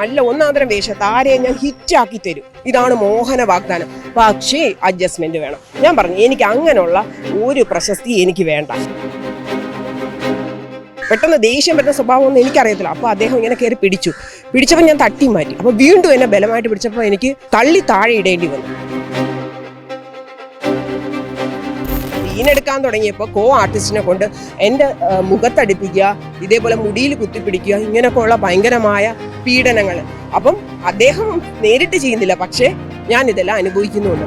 നല്ല ഒന്നാന്തരം വേഷത്ത് താരയെ ഞാൻ ഹിറ്റാക്കി തരും. ഇതാണ് മോഹന വാഗ്ദാനം. പക്ഷേ അഡ്ജസ്റ്റ്മെന്റ് വേണം. ഞാൻ പറഞ്ഞു എനിക്ക് അങ്ങനെയുള്ള ഒരു പ്രശസ്തി എനിക്ക് വേണ്ട. പെട്ടെന്ന് ദേഷ്യം വരുന്ന സ്വഭാവം ഒന്നും എനിക്കറിയത്തില്ല. അപ്പോൾ അദ്ദേഹം ഇങ്ങനെ കയറി പിടിച്ചു. പിടിച്ചപ്പോൾ ഞാൻ തട്ടി മാറ്റി. അപ്പോൾ വീണ്ടും എന്നെ ബലമായിട്ട് പിടിച്ചപ്പോൾ എനിക്ക് തള്ളി താഴെ ഇടേണ്ടി വന്നു. സീനെടുക്കാൻ തുടങ്ങിയപ്പോൾ കോ ആർട്ടിസ്റ്റിനെ കൊണ്ട് എന്റെ മുഖത്തടിപ്പിക്കുക ഇതേപോലെ മുടിയിൽ കുത്തിപ്പിടിക്കുക ഇങ്ങനെയൊക്കെയുള്ള ഭയങ്കരമായ പീഡനങ്ങൾ അപ്പം അദ്ദേഹം നേരിട്ട് ചെയ്യുന്നില്ല പക്ഷേ ഞാൻ ഇതെല്ലാം അനുഭവിക്കുന്നുണ്ട്.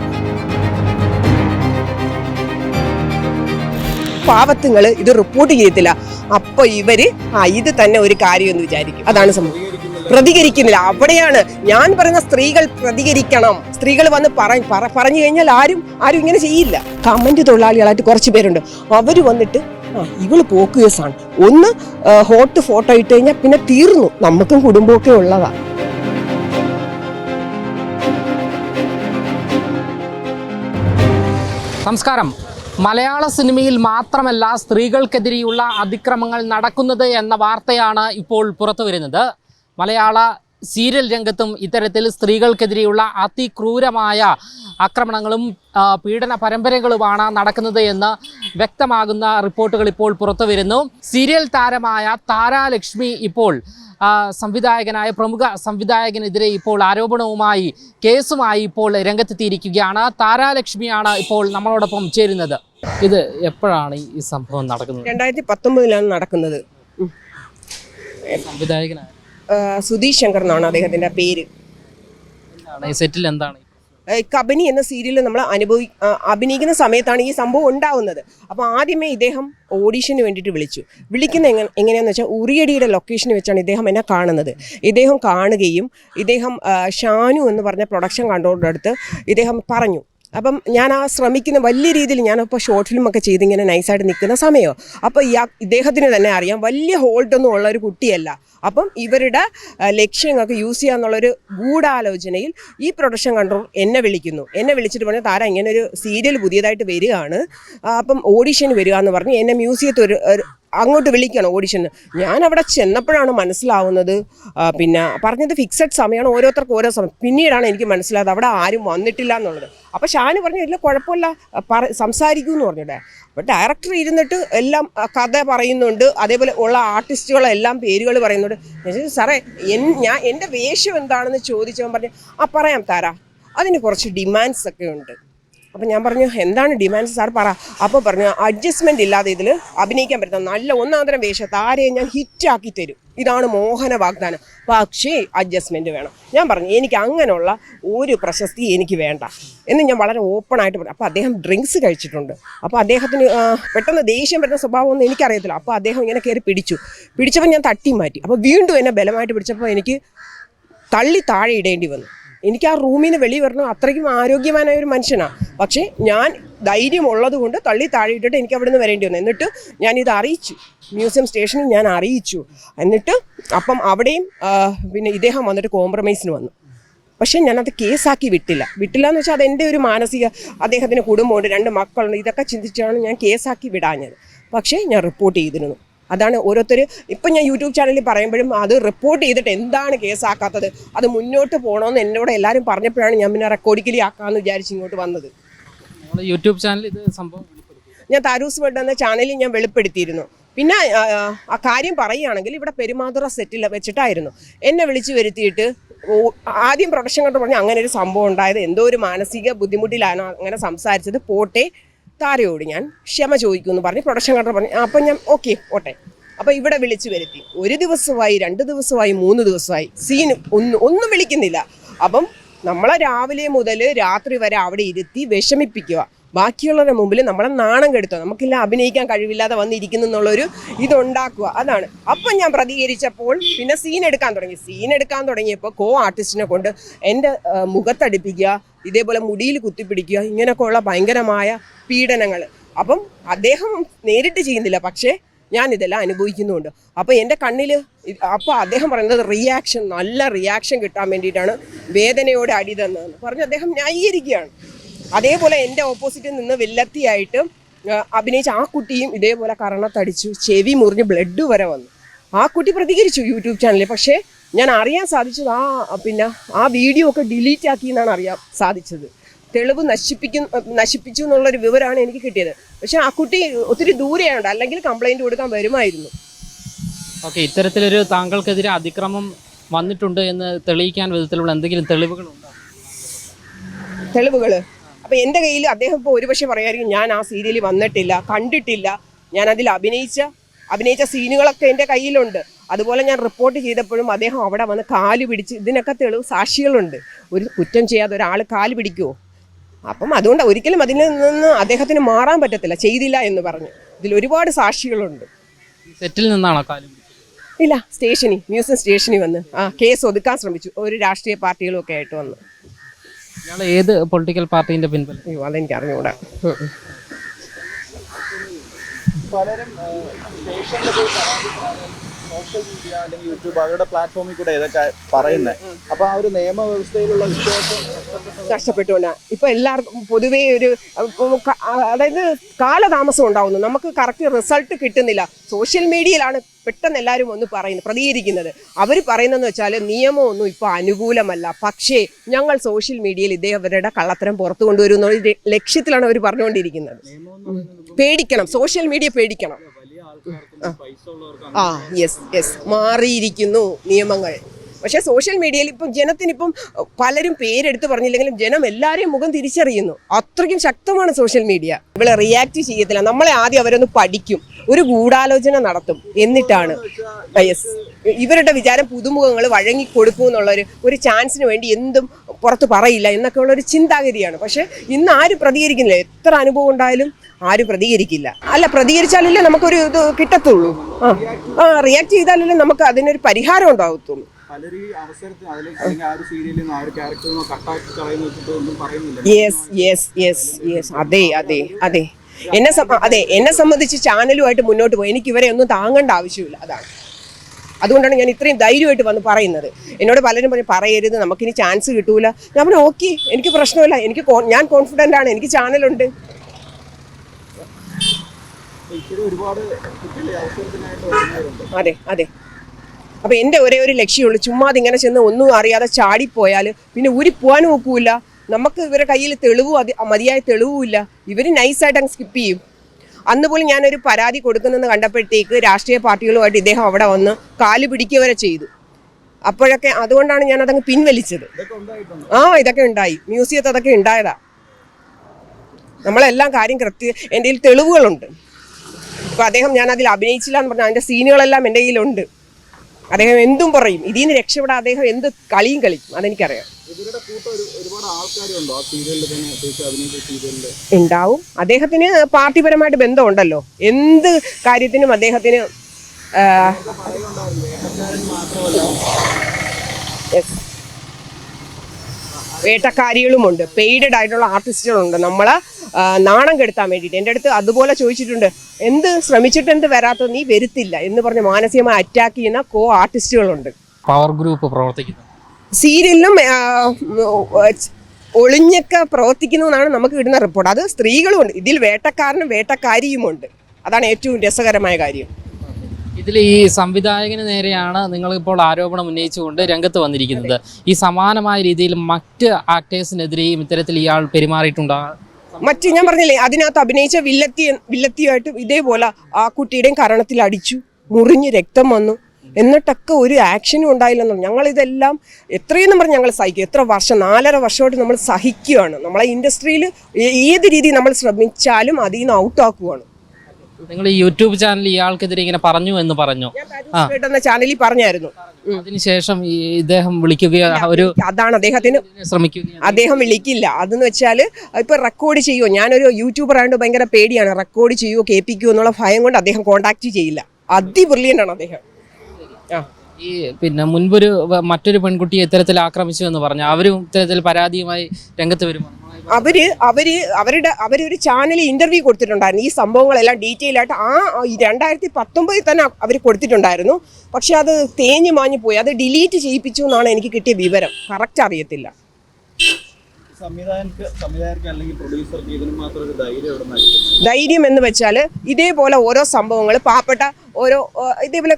പാവത്തുങ്ങൾ ഇത് റിപ്പോർട്ട് ചെയ്യത്തില്ല. അപ്പോൾ ഇവർ ആ ഇത് തന്നെ ഒരു കാര്യം എന്ന് വിചാരിക്കും. അതാണ് സംഭവം. പ്രതികരിക്കുന്നില്ല. അവിടെയാണ് ഞാൻ പറയുന്ന സ്ത്രീകൾ പ്രതികരിക്കണം. സ്ത്രീകൾ വന്ന് പറ പറ- പറഞ്ഞു കഴിഞ്ഞാൽ ആരും ആരും ഇങ്ങനെ ചെയ്യില്ല. കമന്റ് തൊഴിലാളികളായിട്ട് കുറച്ച് പേരുണ്ട്. അവർ വന്നിട്ട് ആ ഇവൾ പോക്ക് ഒന്ന് ഹോട്ട് ഫോട്ടോ ഇട്ട് കഴിഞ്ഞാൽ പിന്നെ തീർന്നു. നമുക്കും കുടുംബമൊക്കെ ഉള്ളതാ. നമസ്കാരം. മലയാള സിനിമയിൽ മാത്രമല്ല സ്ത്രീകൾക്കെതിരെയുള്ള അതിക്രമങ്ങൾ നടക്കുന്നത് എന്ന വാർത്തയാണ് ഇപ്പോൾ പുറത്തു വരുന്നത് മലയാള സീരിയൽ രംഗത്തും ഇത്തരത്തിൽ സ്ത്രീകൾക്കെതിരെയുള്ള അതിക്രൂരമായ ആക്രമണങ്ങളും പീഡന പരമ്പരകളുമാണ് നടക്കുന്നത് എന്ന് വ്യക്തമാകുന്ന റിപ്പോർട്ടുകൾ ഇപ്പോൾ പുറത്തു വരുന്നു സീരിയൽ താരമായ താരാലക്ഷ്മി ഇപ്പോൾ സംവിധായകനായ പ്രമുഖ സംവിധായകനെതിരെ ഇപ്പോൾ ആരോപണവുമായി കേസുമായി ഇപ്പോൾ രംഗത്തെത്തിയിരിക്കുകയാണ്. താരാലക്ഷ്മിയാണ് ഇപ്പോൾ നമ്മളോടൊപ്പം ചേരുന്നത്. ഇത് എപ്പോഴാണ് ഈ സംഭവം നടക്കുന്നത്? രണ്ടായിരത്തി പത്തൊമ്പതിലാണ് നടക്കുന്നത്. സംവിധായകനായ സുധീഷ് ശങ്കർ എന്നാണ് അദ്ദേഹത്തിന്റെ പേര്. ഈ സെറ്റിൽ എന്താണ്? കബനി എന്ന സീരിയൽ നമ്മൾ അനുഭവി അഭിനയിക്കുന്ന സമയത്താണ് ഈ സംഭവം ഉണ്ടാവുന്നത്. അപ്പോൾ ആദ്യമേ ഇദ്ദേഹം ഓഡീഷന് വേണ്ടിയിട്ട് വിളിച്ചു. വിളിക്കുന്ന എങ്ങനെ എങ്ങനെയാന്ന് വെച്ചാൽ ഉറിയടിയുടെ ലൊക്കേഷനിൽ വെച്ചാണ് ഇദ്ദേഹം എന്നെ കാണുന്നത്. ഇദ്ദേഹം കാണുകയും ഇദ്ദേഹം ഷാനു എന്ന് പറഞ്ഞ പ്രൊഡക്ഷൻ കൺട്രോളറുടെ അടുത്ത് ഇദ്ദേഹം പറഞ്ഞു അപ്പം ഞാൻ ആ ശ്രമിക്കുന്ന വലിയ രീതിയിൽ ഞാനിപ്പോൾ ഷോർട്ട് ഫിലിമൊക്കെ ചെയ്ത് ഇങ്ങനെ നൈസായിട്ട് നിൽക്കുന്ന സമയമോ അപ്പോൾ ഈ ഇദ്ദേഹത്തിന് തന്നെ അറിയാം വലിയ ഹോൾഡൊന്നും ഉള്ള ഒരു കുട്ടിയല്ല. അപ്പം ഇവരുടെ ലക്ഷ്യങ്ങൾക്ക് യൂസ് ചെയ്യാന്നുള്ളൊരു ഗൂഢാലോചനയിൽ ഈ പ്രൊഡക്ഷൻ കൺട്രോൾ എന്നെ വിളിക്കുന്നു. എന്നെ വിളിച്ചിട്ട് പറഞ്ഞു താരം ഇങ്ങനെ ഒരു സീരിയൽ പുതിയതായിട്ട് വരികയാണ്. അപ്പം ഓഡീഷൻ വരിക എന്ന് പറഞ്ഞ് എന്നെ മ്യൂസിയത്തിൽ ഒരു ഒരു അങ്ങോട്ട് വിളിക്കണം ഓഡിഷന്. ഞാൻ അവിടെ ചെന്നപ്പോഴാണ് മനസ്സിലാവുന്നത് പിന്നെ പറഞ്ഞത് ഫിക്സഡ് സമയമാണ് ഓരോരുത്തർക്ക് ഓരോ സമയം. പിന്നീടാണ് എനിക്ക് മനസ്സിലായത് അവിടെ ആരും വന്നിട്ടില്ല എന്നുള്ളത്. അപ്പോൾ ഷാന് പറഞ്ഞു ഇല്ല കുഴപ്പമില്ല പറ സംസാരിക്കൂ എന്ന് പറഞ്ഞിട്ട് അപ്പോൾ ഡയറക്ടർ ഇരുന്നിട്ട് എല്ലാം കഥ പറയുന്നുണ്ട്. അതേപോലെ ഉള്ള ആർട്ടിസ്റ്റുകളെല്ലാം പേരുകൾ പറയുന്നുണ്ട്. സാറേ എൻ ഞാൻ എന്റെ വേഷം എന്താണെന്ന് ചോദിച്ചവൻ പറഞ്ഞു ആ പറയാം താരാ. അതിന് കുറച്ച് ഡിമാൻഡ്സ് ഒക്കെ ഉണ്ട്. അപ്പം ഞാൻ പറഞ്ഞു എന്താണ് ഡിമാൻഡ് സാർ പറ. അപ്പോൾ പറഞ്ഞു അഡ്ജസ്റ്റ്മെന്റ് ഇല്ലാതെ ഇതിൽ അഭിനയിക്കാൻ പറ്റുന്ന നല്ല ഒന്നാന്തരം വേഷം താരയെ ഞാൻ ഹിറ്റാക്കി തരും. ഇതാണ് മോഹന വാഗ്ദാനം. പക്ഷേ അഡ്ജസ്റ്റ്മെന്റ് വേണം. ഞാൻ പറഞ്ഞു എനിക്ക് അങ്ങനെയുള്ള ഒരു പ്രശസ്തി എനിക്ക് വേണ്ട. എന്ന് ഞാൻ വളരെ ഓപ്പണായിട്ട് പറഞ്ഞു. അപ്പോൾ അദ്ദേഹം ഡ്രിങ്ക്സ് കഴിച്ചിട്ടുണ്ട്. അപ്പോൾ അദ്ദേഹത്തിന് പെട്ടെന്ന് ദേഷ്യം വരുന്ന സ്വഭാവമൊന്നും എനിക്കറിയത്തില്ല. അപ്പോൾ അദ്ദേഹം ഇങ്ങനെ കയറി പിടിച്ചു. പിടിച്ചപ്പോൾ ഞാൻ തട്ടി മാറ്റി. അപ്പോൾ വീണ്ടും എന്നെ ബലമായിട്ട് പിടിച്ചപ്പോൾ എനിക്ക് തള്ളി താഴെ ഇടേണ്ടി വന്നു. എനിക്ക് ആ റൂമിൽ നിന്ന് വെളി വരണം. അത്രയ്ക്കും ആരോഗ്യവാനായ ഒരു മനുഷ്യനാണ് പക്ഷേ ഞാൻ ധൈര്യമുള്ളത് കൊണ്ട് തള്ളി താഴെ ഇട്ടിട്ട് എനിക്ക് അവിടെ നിന്ന് വരേണ്ടി വന്നു. എന്നിട്ട് ഞാനിത് അറിയിച്ചു. മ്യൂസിയം സ്റ്റേഷനിൽ ഞാൻ അറിയിച്ചു. എന്നിട്ട് അപ്പം അവിടെയും പിന്നെ ഇദ്ദേഹം വന്നിട്ട് കോംപ്രമൈസിന് വന്നു. പക്ഷേ ഞാനത് കേസാക്കി വിട്ടില്ല. വിട്ടില്ല എന്ന് വെച്ചാൽ അതെന്റെ ഒരു മാനസിക അദ്ദേഹത്തിന് കുടുംബമുണ്ട് രണ്ട് മക്കളുണ്ട്. ഇതൊക്കെ ചിന്തിച്ചാണ് ഞാൻ കേസാക്കി വിടാഞ്ഞത്. പക്ഷേ ഞാൻ റിപ്പോർട്ട് ചെയ്തിരുന്നു. അതാണ് ഓരോരുത്തർ ഇപ്പം ഞാൻ യൂട്യൂബ് ചാനലിൽ പറയുമ്പോഴും അത് റിപ്പോർട്ട് ചെയ്തിട്ട് എന്താണ് കേസാക്കാത്തത്? അത് മുന്നോട്ട് പോകണമെന്ന് എന്നോട് എല്ലാവരും പറഞ്ഞപ്പോഴാണ് ഞാൻ പിന്നെ റെക്കോർഡിക്കലി ആക്കാമെന്ന് വിചാരിച്ച് ഇങ്ങോട്ട് വന്നത്. യൂട്യൂബ് ചാനൽ ഇത് സംഭവം ഞാൻ താരൂസ് വേൾഡ് എന്ന ചാനലിൽ ഞാൻ വെളിപ്പെടുത്തിയിരുന്നു. പിന്നെ ആ, ആ കാര്യം പറയുകയാണെങ്കിൽ ഇവിടെ പെരുമാതുറ സെറ്റിൽ വെച്ചിട്ടായിരുന്നു. എന്നെ വിളിച്ചു വരുത്തിയിട്ട് ആദ്യം പ്രൊഡക്ഷൻ കണ്ടു പറഞ്ഞു അങ്ങനെ ഒരു സംഭവം ഉണ്ടായത്. എന്തോ ഒരു മാനസിക ബുദ്ധിമുട്ടിലാണ് അങ്ങനെ സംസാരിച്ചത്. പോട്ടെ താരയോട് ഞാൻ ക്ഷമ ചോദിക്കുമെന്ന് പറഞ്ഞ് പ്രൊഡക്ഷൻ കണ്ടർ പറഞ്ഞു. അപ്പം ഞാൻ ഓക്കെ ഓട്ടെ. അപ്പോൾ ഇവിടെ വിളിച്ചു വരുത്തി. ഒരു ദിവസമായി രണ്ട് ദിവസമായി മൂന്ന് ദിവസമായി. സീൻ ഒന്നും ഒന്നും വിളിക്കുന്നില്ല. അപ്പം നമ്മളെ രാവിലെ മുതൽ രാത്രി വരെ അവിടെ ഇരുത്തി വിഷമിപ്പിക്കുക. ബാക്കിയുള്ളവരുടെ മുമ്പിൽ നമ്മളെ നാണം കെടുത്തുക. നമുക്കില്ല അഭിനയിക്കാൻ കഴിവില്ലാതെ വന്നിരിക്കുന്നു എന്നുള്ളൊരു ഇതുണ്ടാക്കുക. അതാണ്. അപ്പം ഞാൻ പ്രതികരിച്ചപ്പോൾ പിന്നെ സീൻ എടുക്കാൻ തുടങ്ങി. സീൻ എടുക്കാൻ തുടങ്ങിയപ്പോൾ കോ ആർട്ടിസ്റ്റിനെ കൊണ്ട് എന്റെ മുഖത്തടിപ്പിക്കുക ഇതേപോലെ മുടിയിൽ കുത്തിപ്പിടിക്കുക ഇങ്ങനെയൊക്കെ ഉള്ള ഭയങ്കരമായ പീഡനങ്ങൾ അപ്പം അദ്ദേഹം നേരിട്ട് ചെയ്യുന്നില്ല. പക്ഷേ ഞാൻ ഇതെല്ലാം അനുഭവിക്കുന്നുണ്ട്. അപ്പോൾ എന്റെ കണ്ണിൽ അപ്പോൾ അദ്ദേഹം പറയുന്നത് റിയാക്ഷൻ നല്ല റിയാക്ഷൻ കിട്ടാൻ വേണ്ടിയിട്ടാണ് വേദനയോടെ അടി തന്നതെന്ന്. പറഞ്ഞ് അദ്ദേഹം ന്യായീകരിക്കുകയാണ്. അതേപോലെ എന്റെ ഓപ്പോസിറ്റിൽ നിന്ന് വില്ലത്തിയായിട്ട് അഭിനയിച്ച ആ കുട്ടിയും ഇതേപോലെ കരണത്തടിച്ചു ചെവി മുറിഞ്ഞ് ബ്ലഡ് വരെ വന്നു. ആ കുട്ടി പ്രതികരിച്ചു യൂട്യൂബ് ചാനലിൽ പക്ഷേ ഞാൻ അറിയാൻ സാധിച്ചത് ആ പിന്നെ ആ വീഡിയോ ഒക്കെ ഡിലീറ്റ് ആക്കി എന്നാണ് അറിയാൻ സാധിച്ചത്. തെളിവ് നശിപ്പിക്കും നശിപ്പിച്ചു എന്നുള്ളൊരു വിവരമാണ് എനിക്ക് കിട്ടിയത്. പക്ഷെ ആ കുട്ടി ഒത്തിരി ദൂരെയാണ് അല്ലെങ്കിൽ കംപ്ലൈന്റ് കൊടുക്കാൻ വരുമായിരുന്നു. ഓക്കെ ഇത്തരത്തിലൊരു താങ്കൾക്കെതിരെ അതിക്രമം വന്നിട്ടുണ്ട് എന്ന് തെളിയിക്കാൻ വിധത്തിലുള്ള എന്തെങ്കിലും തെളിവുകളുണ്ടോ? തെളിവുകൾ അപ്പം എന്റെ കയ്യിൽ അദ്ദേഹം ഇപ്പോൾ ഒരുപക്ഷെ പറയുമായിരിക്കും ഞാൻ ആ സീരിയലിൽ വന്നിട്ടില്ല കണ്ടിട്ടില്ല. ഞാൻ അതിൽ അഭിനയിച്ച അഭിനയിച്ച സീനുകളൊക്കെ എന്റെ കയ്യിലുണ്ട്. അതുപോലെ ഞാൻ റിപ്പോർട്ട് ചെയ്തപ്പോഴും അദ്ദേഹം അവിടെ വന്ന് കാൽ പിടിച്ച് ഇതിനൊക്കെ തെളിവ് സാക്ഷികളുണ്ട്. ഒരു കുറ്റം ചെയ്യാതെ ഒരാൾ കാൽ പിടിക്കുമോ അപ്പം അതുകൊണ്ട് ഒരിക്കലും അതിൽ നിന്ന് അദ്ദേഹത്തിന് മാറാൻ പറ്റത്തില്ല ചെയ്തില്ല എന്ന് പറഞ്ഞു. ഇതിൽ ഒരുപാട് സാക്ഷികളുണ്ട്. സെറ്റിൽ നിന്നാണോ കാൽ? ഇല്ല സ്റ്റേഷനിൽ മ്യൂസിയം സ്റ്റേഷനിൽ വന്ന് ആ കേസ് ഒതുക്കാൻ ശ്രമിച്ചു. ഒരു രാഷ്ട്രീയ പാർട്ടികളും ഒക്കെ ആയിട്ട് വന്ന്. ഇയാൾ ഏത് പൊളിറ്റിക്കൽ പാർട്ടീന്റെ പിൻബലം? അയ്യോ അതെനിക്ക് അറിഞ്ഞുകൂടാ ഉം, ഉം. പലരും സ്റ്റേഷനിൽ പോയി പരാതി പറയാൻ സോഷ്യൽ മീഡിയ അല്ലെങ്കിൽ യൂട്യൂബ് അവരുടെ പ്ലാറ്റ്ഫോമിൽ കൂടെ ഇതൊക്കെ പറയുന്നത് അപ്പൊ ആ ഒരു നിയമവ്യവസ്ഥയിലുള്ള വിശ്വാസം നഷ്ടപ്പെട്ടുകൊണ്ടാണ് ഇപ്പൊ എല്ലാവർക്കും പൊതുവേ ഒരു അതായത് കാലതാമസം ഉണ്ടാവുന്നു. നമുക്ക് കറക്റ്റ് റിസൾട്ട് കിട്ടുന്നില്ല. സോഷ്യൽ മീഡിയയിലാണ് പെട്ടെന്ന് എല്ലാവരും ഒന്ന് പറയുന്നത് പ്രതികരിക്കുന്നത്. അവർ പറയുന്നതെന്ന് വെച്ചാൽ നിയമമൊന്നും ഇപ്പോൾ അനുകൂലമല്ല. പക്ഷേ ഞങ്ങൾ സോഷ്യൽ മീഡിയയിൽ ഇതേവരുടെ കള്ളത്തരം പുറത്തു കൊണ്ടുവരും എന്നുള്ള ലക്ഷ്യത്തിലാണ് അവർ പറഞ്ഞുകൊണ്ടിരിക്കുന്നത്. പേടിക്കണം. സോഷ്യൽ മീഡിയ പേടിക്കണം. ആ. യെസ് യെസ് മാറിയിരിക്കുന്നു നിയമങ്ങൾ. പക്ഷേ സോഷ്യൽ മീഡിയയിൽ ഇപ്പം ജനത്തിനിപ്പം പലരും പേരെടുത്ത് പറഞ്ഞില്ലെങ്കിലും ജനം എല്ലാവരെയും മുഖം തിരിച്ചറിയുന്നു. അത്രയ്ക്കും ശക്തമാണ് സോഷ്യൽ മീഡിയ ഇവിടെ റിയാക്ട് ചെയ്യത്തില്ല. നമ്മളെ ആദ്യം അവരൊന്ന് പഠിക്കും. ഒരു ഗൂഢാലോചന നടത്തും. എന്നിട്ടാണ്. യെസ് ഇവരുടെ വിചാരം പുതുമുഖങ്ങൾ വഴങ്ങി കൊടുക്കും എന്നുള്ളൊരു ഒരു ചാൻസിന് വേണ്ടി എന്തും പുറത്ത് പറയില്ല എന്നൊക്കെ ഉള്ള ഒരു ചിന്താഗതിയാണ്. പക്ഷേ ഇന്ന് ആരും പ്രതികരിക്കുന്നില്ല. എത്ര അനുഭവം ഉണ്ടായാലും ആരും പ്രതികരിക്കില്ല. അല്ല പ്രതികരിച്ചാലല്ലേ നമുക്കൊരു ഇത് കിട്ടത്തുള്ളൂ. ആ. ആ റിയാക്ട് ചെയ്താലല്ലേ നമുക്ക് അതിനൊരു പരിഹാരം ഉണ്ടാകത്തുള്ളൂ. യെസ് യെസ് യെസ് യെസ് അതെ അതെ അതെ. എന്നെ അതെ എന്നെ സംബന്ധിച്ച് ചാനലുമായിട്ട് മുന്നോട്ട് പോയി. എനിക്ക് ഇവരെ ഒന്നും താങ്ങേണ്ട ആവശ്യമില്ല. അതാണ്. അതുകൊണ്ടാണ് ഞാൻ ഇത്രയും ധൈര്യമായിട്ട് വന്ന് പറയുന്നത്. എന്നോട് പലരും പറഞ്ഞു പറയരുത് നമുക്കിനി ചാൻസ് കിട്ടൂല. ഞാൻ പറഞ്ഞു ഓക്കെ എനിക്ക് പ്രശ്നമില്ല. എനിക്ക് ഞാൻ കോൺഫിഡന്റ് ആണ്. എനിക്ക് ചാനലുണ്ട് അതെ അതെ. അപ്പം എന്റെ ഒരേ ഒരു ലക്ഷ്യമുള്ളൂ ചുമ്മാതെ ഇങ്ങനെ ചെന്ന് ഒന്നും അറിയാതെ ചാടിപ്പോയാൽ പിന്നെ ഊരി പോകാനും ഒക്കില്ല. നമുക്ക് ഇവരുടെ കയ്യിൽ തെളിവും അത് മതിയായ തെളിവുമില്ല ഇവർ നൈസായിട്ട് അങ്ങ് സ്കിപ്പ് ചെയ്യും. അന്ന് പോലും ഞാനൊരു പരാതി കൊടുക്കുന്നെന്ന് കണ്ടപ്പോഴത്തേക്ക് രാഷ്ട്രീയ പാർട്ടികളുമായിട്ട് ഇദ്ദേഹം അവിടെ വന്ന് കാൽ പിടിക്കുക വരെ ചെയ്തു. അപ്പോഴൊക്കെ അതുകൊണ്ടാണ് ഞാൻ അതങ്ങ് പിൻവലിച്ചത് ആ ഇതൊക്കെ ഉണ്ടായി. മ്യൂസിയത്ത് അതൊക്കെ ഉണ്ടായതാ. നമ്മളെല്ലാം കാര്യം കൃത്യ എന്റെ കയ്യിൽ തെളിവുകളുണ്ട്. അപ്പോൾ അദ്ദേഹം ഞാൻ അതിൽ അഭിനയിച്ചില്ല എന്ന് പറഞ്ഞാൽ അതിന്റെ സീനുകളെല്ലാം എന്റെ കയ്യിലുണ്ട്. അദ്ദേഹം എന്തും പറയും. ഇതിൽ നിന്ന് രക്ഷപ്പെടാൻ അദ്ദേഹം എന്ത് കളിയും കളിക്കും. അതെനിക്കറിയാം. ഉണ്ടാവും. അദ്ദേഹത്തിന് പാർട്ടിപരമായിട്ട് ബന്ധമുണ്ടല്ലോ. എന്ത് കാര്യത്തിനും അദ്ദേഹത്തിന് ആ, വേട്ടക്കാരികളുമുണ്ട്. പെയ്ഡഡ് ആയിട്ടുള്ള ആർട്ടിസ്റ്റുകളുണ്ട് നമ്മൾ നാണം കെടുത്താൻ വേണ്ടിയിട്ട്. എന്റെ അടുത്ത് അതുപോലെ ചോദിച്ചിട്ടുണ്ട് എന്ത് ശ്രമിച്ചിട്ട് എന്ത് വരാത്തത്? നീ വരുത്തില്ല. എന്ന് പറഞ്ഞ് മാനസികമായി അറ്റാക്ക് ചെയ്യുന്ന കോ ആർട്ടിസ്റ്റുകളുണ്ട് പവർ ഗ്രൂപ്പ് പ്രവർത്തിക്കുന്നു. സീരിയലിലും ഒളിഞ്ഞൊക്കെ പ്രവർത്തിക്കുന്നു എന്നാണ് നമുക്ക് കിട്ടുന്ന റിപ്പോർട്ട് അത് സ്ത്രീകളുമുണ്ട്. ഇതിൽ വേട്ടക്കാരനും വേട്ടക്കാരിയുമുണ്ട്. അതാണ് ഏറ്റവും രസകരമായ കാര്യം. ഇതിൽ ഈ സംവിധായകന് നേരെയാണ് നിങ്ങളിപ്പോൾ ആരോപണം ഉന്നയിച്ചുകൊണ്ട് രംഗത്ത് വന്നിരിക്കുന്നത്. ഈ സമാനമായ രീതിയിൽ മറ്റ് ആക്ടേഴ്സിനെതിരെയും ഇത്തരത്തിൽ ഇയാൾ പെരുമാറിയിട്ടുണ്ടോ? മറ്റ് ഞാൻ പറഞ്ഞില്ലേ അതിനകത്ത് അഭിനയിച്ച വില്ലത്തി വില്ലത്തിയായിട്ട് ഇതേപോലെ ആ കുട്ടിയുടെയും കരണത്തിൽ അടിച്ചു മുറിഞ്ഞ് രക്തം വന്നു. എന്നിട്ടൊക്കെ ഒരു ആക്ഷനും ഉണ്ടായില്ലെന്നു. ഞങ്ങൾ ഇതെല്ലാം എത്രയെന്നും പറഞ്ഞ് ഞങ്ങൾ സഹിക്കും. എത്ര വർഷം നാലര വർഷമായിട്ട് നമ്മൾ സഹിക്കുകയാണ്. നമ്മളെ ഇൻഡസ്ട്രിയിൽ ഏത് രീതി നമ്മൾ ശ്രമിച്ചാലും അതിൽ നിന്ന് ഔട്ടാക്കുവാണ് നിങ്ങൾ യൂട്യൂബ് ചാനൽ ഇയാൾക്കെതിരെ ഇങ്ങനെ പറഞ്ഞു എന്ന് പറഞ്ഞു. എന്ന ചാനലിൽ പറഞ്ഞായിരുന്നു. അതിനുശേഷം ഈ ഇദ്ദേഹം വിളിക്കുകയോ ഒരു അതാണ് അദ്ദേഹത്തിന് ശ്രമിക്കുകയോ അദ്ദേഹം വിളിക്കില്ല. അതെന്ന് വെച്ചാൽ ഇപ്പൊ റെക്കോർഡ് ചെയ്യുമോ ഞാനൊരു യൂട്യൂബർ ആയതുകൊണ്ട് ഭയങ്കര പേടിയാണ്. റെക്കോർഡ് ചെയ്യുമോ കേൾപ്പിക്കുമോ എന്നുള്ള ഭയം കൊണ്ട് അദ്ദേഹം കോണ്ടാക്ട് ചെയ്യില്ല. അതിബ്രില്യന്റ് ആണ് അദ്ദേഹം. ആ. ഈ പിന്നെ മുൻപൊരു മറ്റൊരു പെൺകുട്ടിയെ ഇത്തരത്തിൽ ആക്രമിച്ചു എന്ന് പറഞ്ഞു അവരും ഇത്തരത്തിൽ പരാതിയുമായി രംഗത്ത് വരുമോ? അവർ അവർ അവരുടെ അവരൊരു ചാനലിൽ ഇന്റർവ്യൂ കൊടുത്തിട്ടുണ്ടായിരുന്നു. ഈ സംഭവങ്ങളെല്ലാം ഡീറ്റെയിൽ ആയിട്ട് ആ രണ്ടായിരത്തി പത്തൊമ്പതിൽ തന്നെ അവർ കൊടുത്തിട്ടുണ്ടായിരുന്നു. പക്ഷെ അത് തേഞ്ഞു മാഞ്ഞു പോയി. അത് ഡിലീറ്റ് ചെയ്യിപ്പിച്ചു എന്നാണ് എനിക്ക് കിട്ടിയ വിവരം. കറക്റ്റ് അറിയത്തില്ല. ധൈര്യം എന്ന് വെച്ചാൽ ഇതേപോലെ ഓരോ സംഭവങ്ങൾ പാവപ്പെട്ട ഓരോ ഇതേപോലെ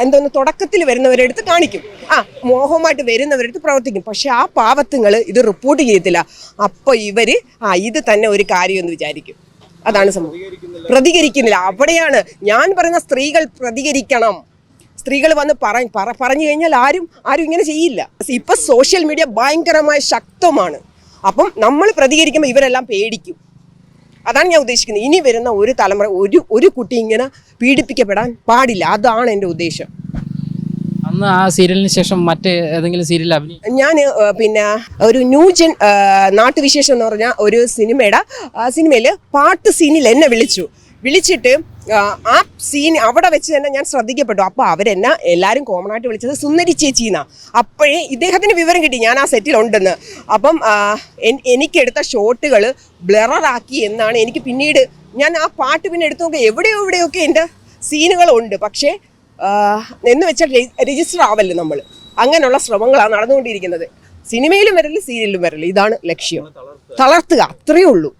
എന്തോന്ന് തുടക്കത്തിൽ വരുന്നവരുടെ അടുത്ത് കാണിക്കും. ആ മോഹമായിട്ട് വരുന്നവരുടെ അടുത്ത് പ്രവർത്തിക്കും. പക്ഷെ ആ പാവത്തുങ്ങൾ ഇത് റിപ്പോർട്ട് ചെയ്യത്തില്ല. അപ്പോൾ ഇവർ ആ ഇത് തന്നെ ഒരു കാര്യം എന്ന് വിചാരിക്കും. അതാണ് സംഭവം. പ്രതികരിക്കുന്നില്ല. അവിടെയാണ് ഞാൻ പറയുന്ന സ്ത്രീകൾ പ്രതികരിക്കണം. സ്ത്രീകൾ വന്ന് പറ പറ- പറഞ്ഞു കഴിഞ്ഞാൽ ആരും ആരും ഇങ്ങനെ ചെയ്യില്ല. ഇപ്പൊ സോഷ്യൽ മീഡിയ ഭയങ്കരമായ ശക്തമാണ്. അപ്പം നമ്മൾ പ്രതികരിക്കുമ്പോൾ ഇവരെല്ലാം പേടിക്കും. അതാണ് ഞാൻ ഉദ്ദേശിക്കുന്നത്. ഇനി വരുന്ന ഒരു തലമുറ ഒരു ഒരു കുട്ടി ഇങ്ങനെ പീഡിപ്പിക്കപ്പെടാൻ പാടില്ല. അതാണ് എന്റെ ഉദ്ദേശം. അന്ന് ആ സീരിയലിന് ശേഷം മറ്റ് ഏതെങ്കിലും സീരിയൽ അഭിനയം ഞാൻ പിന്നെ ഒരു ന്യൂജൻ നാട്ടുവിശേഷം എന്ന് പറഞ്ഞ ഒരു സിനിമയുടെ ആ സിനിമയിൽ പാട്ട് സീനിൽ എന്നെ വിളിച്ചു. വിളിച്ചിട്ട് ആ, സീൻ അവിടെ വെച്ച് തന്നെ ഞാൻ ശ്രദ്ധിക്കപ്പെട്ടു. അപ്പോൾ അവരെന്നെ എല്ലാവരും കോമൺ ആയിട്ട് വിളിച്ചത് സുന്ദരി ചേച്ചി എന്നാ. അപ്പോഴേ ഇദ്ദേഹത്തിന് വിവരം കിട്ടി ഞാൻ ആ സെറ്റിൽ ഉണ്ടെന്ന്. അപ്പം എനിക്കെടുത്ത ഷോട്ടുകൾ ബ്ലറാക്കി എന്നാണ് എനിക്ക് പിന്നീട് ഞാൻ ആ പാട്ട് പിന്നെ എടുത്തു നോക്കി എവിടെയോ എവിടെയൊക്കെ എന്റെ സീനുകളുണ്ട് പക്ഷേ എന്ന് വെച്ചാൽ രജിസ്റ്റർ ആവല്ലോ നമ്മൾ? അങ്ങനെയുള്ള ശ്രമങ്ങളാണ് നടന്നുകൊണ്ടിരിക്കുന്നത്. സിനിമയിലും വരൽ സീരിയലിലും വരൽ ഇതാണ് ലക്ഷ്യം. തളർത്തുക. അത്രയേ ഉള്ളൂ.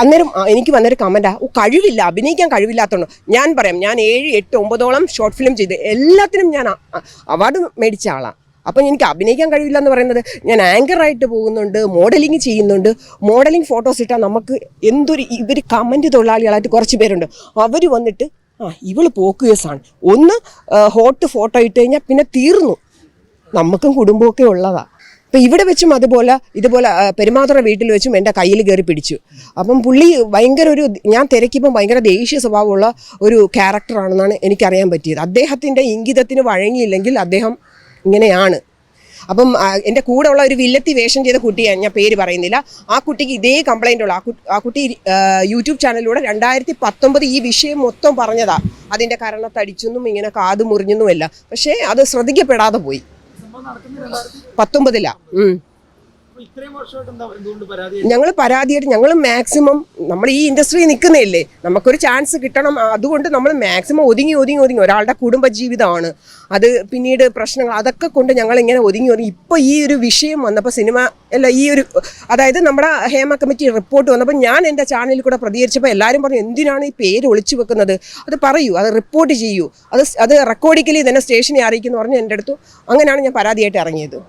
അന്നേരം എനിക്ക് വന്നൊരു കമന്റാ ഓ കഴിവില്ല അഭിനയിക്കാൻ കഴിവില്ലാത്തതുകൊണ്ട് ഞാൻ പറയാം ഞാൻ ഏഴ് എട്ട് ഒമ്പതോളം ഷോർട്ട് ഫിലിം ചെയ്ത് എല്ലാത്തിനും ഞാൻ അവാർഡ് മേടിച്ച ആളാണ് അപ്പം എനിക്ക് അഭിനയിക്കാൻ കഴിവില്ല എന്ന് പറയുന്നത് ഞാൻ ആങ്കറായിട്ട് പോകുന്നുണ്ട് മോഡലിംഗ് ചെയ്യുന്നുണ്ട്. മോഡലിംഗ് ഫോട്ടോസ് ഇട്ടാൽ നമുക്ക് എന്തൊരു ഇവർ കമന്റ് തൊഴിലാളികളായിട്ട് കുറച്ച് പേരുണ്ട്. അവർ വന്നിട്ട് ആ ഇവൾ പോക്കുകയാണ് ഒന്ന് ഹോട്ട് ഫോട്ടോ ഇട്ട് കഴിഞ്ഞാൽ പിന്നെ തീർന്നു. നമുക്കും കുടുംബമൊക്കെ ഉള്ളതാ. അപ്പം ഇവിടെ വെച്ചും അതുപോലെ ഇതുപോലെ പെരുമാതുറ വീട്ടിൽ വെച്ചും എന്റെ കയ്യിൽ കയറി പിടിച്ചു. അപ്പം പുള്ളി ഭയങ്കര ഒരു ഞാൻ തിരക്കിയപ്പം ഭയങ്കര ദേഷ്യ സ്വഭാവമുള്ള ഒരു ക്യാരക്ടറാണെന്നാണ് എനിക്കറിയാൻ പറ്റിയത്. അദ്ദേഹത്തിന്റെ ഇംഗിതത്തിന് വഴങ്ങിയില്ലെങ്കിൽ അദ്ദേഹം ഇങ്ങനെയാണ്. അപ്പം എന്റെ കൂടെ ഉള്ള ഒരു വില്ലത്തി വേഷം ചെയ്ത കുട്ടിയാണ് ഞാൻ പേര് പറയുന്നില്ല. ആ കുട്ടിക്ക് ഇതേ കംപ്ലൈന്റ് ഉള്ള. ആ കുട്ടി യൂട്യൂബ് ചാനലിലൂടെ രണ്ടായിരത്തി പത്തൊമ്പത് ഈ വിഷയം മൊത്തം പറഞ്ഞതാ. അതിന്റെ കരണത്തടിച്ചെന്നും ഇങ്ങനെ കാത് മുറിഞ്ഞെന്നുമല്ല പക്ഷേ അത് ശ്രദ്ധിക്കപ്പെടാതെ പോയി. പത്തൊമ്പതിലാ. ഞങ്ങൾ പരാതിയായിട്ട് ഞങ്ങൾ മാക്സിമം നമ്മൾ ഈ ഇൻഡസ്ട്രിയിൽ നിൽക്കുന്നതല്ലേ നമുക്കൊരു ചാൻസ് കിട്ടണം. അതുകൊണ്ട് നമ്മൾ മാക്സിമം ഒതുങ്ങി ഒതുങ്ങി ഒതുങ്ങി. ഒരാളുടെ കുടുംബജീവിതമാണ്. അത് പിന്നീട് പ്രശ്നങ്ങൾ അതൊക്കെ കൊണ്ട് ഞങ്ങൾ ഇങ്ങനെ ഒതുങ്ങി ഒതുങ്ങി. ഇപ്പോൾ ഈ ഒരു വിഷയം വന്നപ്പോൾ സിനിമ അല്ല ഈ ഒരു അതായത് നമ്മുടെ ഹേമ കമ്മിറ്റി റിപ്പോർട്ട് വന്നപ്പോൾ ഞാൻ എന്റെ ചാനലിൽ കൂടെ പ്രതികരിച്ചപ്പോൾ എല്ലാവരും പറഞ്ഞു എന്തിനാണ് ഈ പേര് ഒളിച്ചു വെക്കുന്നത്? അത് പറയൂ അത് റിപ്പോർട്ട് ചെയ്യൂ. അത് അത് റെക്കോർഡിക്കലി തന്നെ സ്റ്റേഷനെ അറിയിക്കുന്നു പറഞ്ഞ് എന്റെ അടുത്തു അങ്ങനെയാണ് ഞാൻ പരാതിയായിട്ട് ഇറങ്ങിയത്.